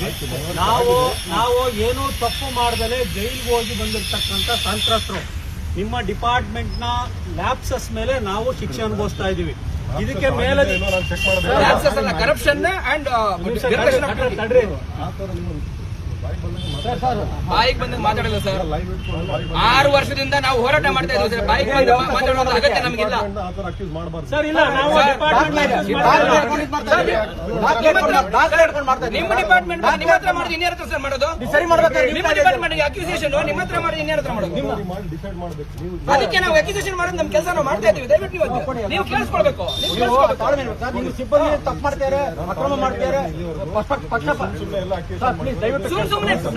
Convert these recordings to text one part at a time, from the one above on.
ಮಾಡಿದ್ವಿ ನಾವು ನಾವು ಏನೂ ತಪ್ಪು ಮಾಡ್ದಲೆ ಜೈಲ್ಗೆ ಹೋಗಿ ಬಂದಿರ್ತಕ್ಕಂಥ ಸಂತ್ರಸ್ತರು. ನಿಮ್ಮ ಡಿಪಾರ್ಟ್ಮೆಂಟ್ನ ಲ್ಯಾಪ್ಸಸ್ ಮೇಲೆ ನಾವು ಶಿಕ್ಷೆ ಅನುಭವಿಸ್ತಾ ಇದೀವಿ ಇದಕ್ಕೆ ಮೇಲೆ ಕರಪ್ಷನ್ ಅಂಡ್ ತಡ್ರಿ ಬಾಯಿಗೆ ಬಂದಂಗೆ ಮಾತಾಡಲ್ಲ ಸರ್ ಆರು ವರ್ಷದಿಂದ ನಾವು ಹೋರಾಟ ಮಾಡ್ತಾ ಇದ್ದೀವಿ ಸರ್ ಬಾಯಿಗೆ ಬಂದು ಮಾ- ಮಾತಾಡೋ ಅಗತ್ಯ ನಮಗಿಲ್ಲ ಸರ್ ಇಲ್ಲ ನಾವು ಸರ್, ಡಿಪಾರ್ಟ್ಮೆಂಟ್ ನಿಮ್ಮ ಡಿಪಾರ್ಟ್ಮೆಂಟ್ ನಿಮ್ಮ ಹತ್ರ ಮಾಡಿದ್ರೆ ಇನ್ಯಾರ ಹತ್ರ ಸರ್ ಮಾಡೋದು ನಿಮ್ಮ ಡಿಪಾರ್ಟ್ಮೆಂಟ್ ಅಕ್ಯೂಸೇಷನ್ ನಿಮ್ಮ ಹತ್ರ ಮಾಡಿದ್ರೆ ಇನ್ನೇ ಹತ್ರ ಮಾಡೋದು ಅದಕ್ಕೆ ನಾವು ಅಕ್ಯೂಸೇಷನ್ ಮಾಡೋದು ನಮ್ಮ ಕೆಲಸ ನಾವು ಮಾಡ್ತಾ ಇದೀವಿ ದಯವಿಟ್ಟು ನೀವು ನೀವು ಕೇಳಿಸ್ಕೊಳ್ಬೇಕು ನೀವು ತಾಳ್ಮೆ ಇರ್ಬೇಕು ಸರ್. ನೀವು ಸಿಬ್ಬಂದಿ ತಪ್ಪು ಮಾಡ್ತಾರೆ ಅಕ್ರಮ ಮಾಡ್ತಾರೆ ಸುಮ್ಮನೆ ಸುಮ್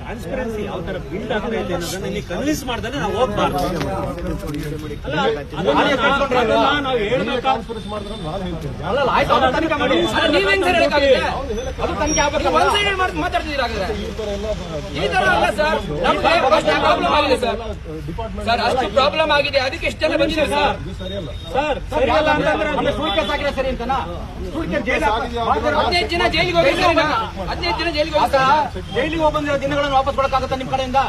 ಟ್ರಾನ್ಸ್ಪರೆನ್ಸಿ ಯಾವ ತರ ಬಿಲ್ಡ್ ಆಗ್ತಾ ಇದೆ ಅನ್ನೋದನ್ನ ಕನ್ವಿನ್ಸ್ ಮಾಡ್ದಾನೆ ನಾವು ಹೋಗ್ಬಾರ್ದು. ನಾವು ಹೆಂಗ್ ಮಾತಾಡ್ತಿದ್ದೀರಾ ಈ ತರ ಅಲ್ಲ ಸರ್. ಪ್ರಾಬ್ಲಮ್ ಆಗಿದೆ ಸರ್. ಸರ್ ಅಷ್ಟು ಪ್ರಾಬ್ಲಮ್ ಆಗಿದೆ. ಅದಕ್ಕೆ ಇಷ್ಟೆಲ್ಲ ಬಂದಿದೆ ಸರ್. ಸರ್ ಸರಿ ಅಲ್ಲ ಅಂತಂದ್ರೆ ಸರಿ ಅಂತನಾ? ಹದಿನೈದು ಜನ ಜೈಲಿಗೆ ಹೋಗ್ತಾ ಹದಿನೈದು ಜನ ಜೈಲಿಗೆ ಹೋಗ್ತಾ ಜೈಲಿಗೆ ಹೋಗಿ ಬಂದಿರೋ ದಿನಗಳನ್ನು ವಾಪಸ್ ಕೊಡಕ್ಕಾಗತ್ತಾ ನಿಮ್ ಕಡೆಯಿಂದ?